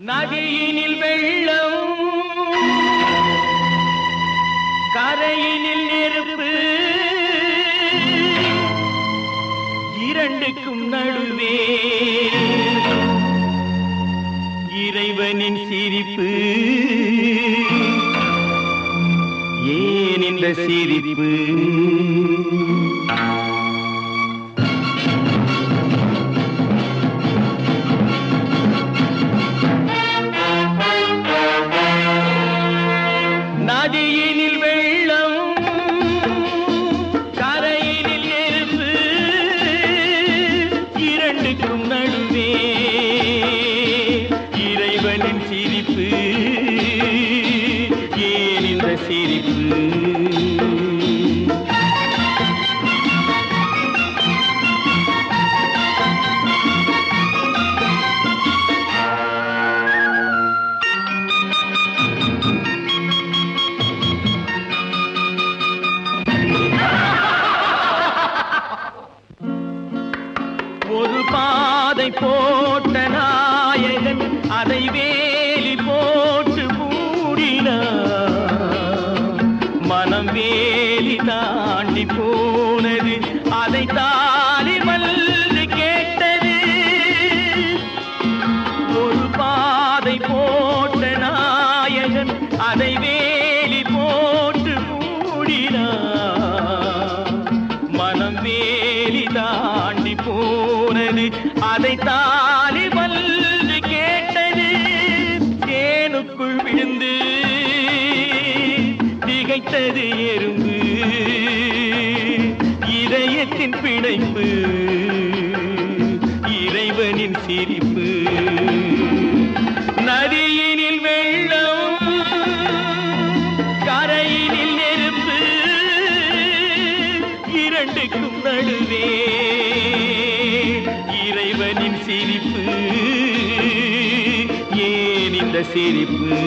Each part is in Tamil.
நதியினில் வெள்ளம் கரையினில் நெருப்பு இரண்டுக்கும் நடுவே இறைவனின் சிரிப்பு. ஏன் இந்த சிரிப்பு? இரண்டுக்கும் நடுவே. இறைவனின் சிரிப்பு ஏன் இந்த சிரிப்பு? வேலி தாண்டி போனது. அதை தாலி இதயத்தின் பிணைப்பு இறைவனின் சிரிப்பு. நதியினில் வெள்ளம் கரையினில் நெருப்பு இரண்டுக்கும் நடுவே. இறைவனின் சிரிப்பு ஏன் இந்த சிரிப்பு?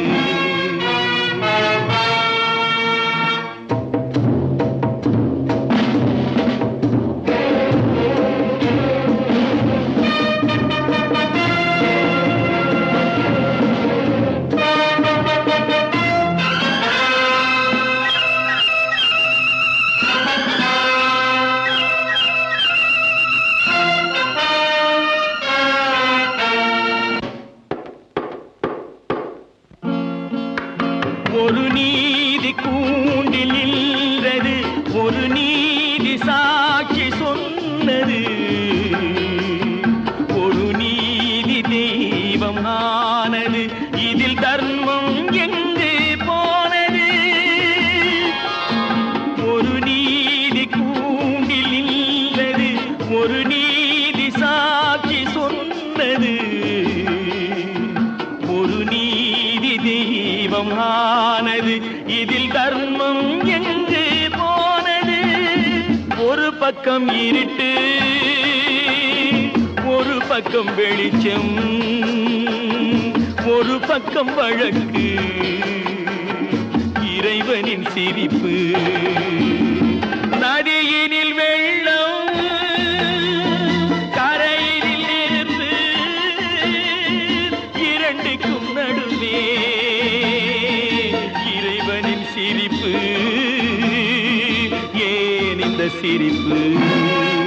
ஒரு நீதி கூண்டில் நின்றது ஒரு நீதி சாட்சி சொன்னது. ஒரு நீதி தெய்வம் ஆனது இதில் தர்மம் எங்கு போனது? ஒரு நீதி கூண்டில் நின்றது ஒரு நீதி சாட்சி சொன்னது. தெய்வமானது இதில் தர்மம் எங்கு போனது? ஒரு பக்கம் இருட்டு ஒரு பக்கம் வெளிச்சம் ஒரு பக்கம் வழக்கு இறைவனின் சிரிப்பு. சிரிப்பு. ஏன் இந்த சிரிப்பு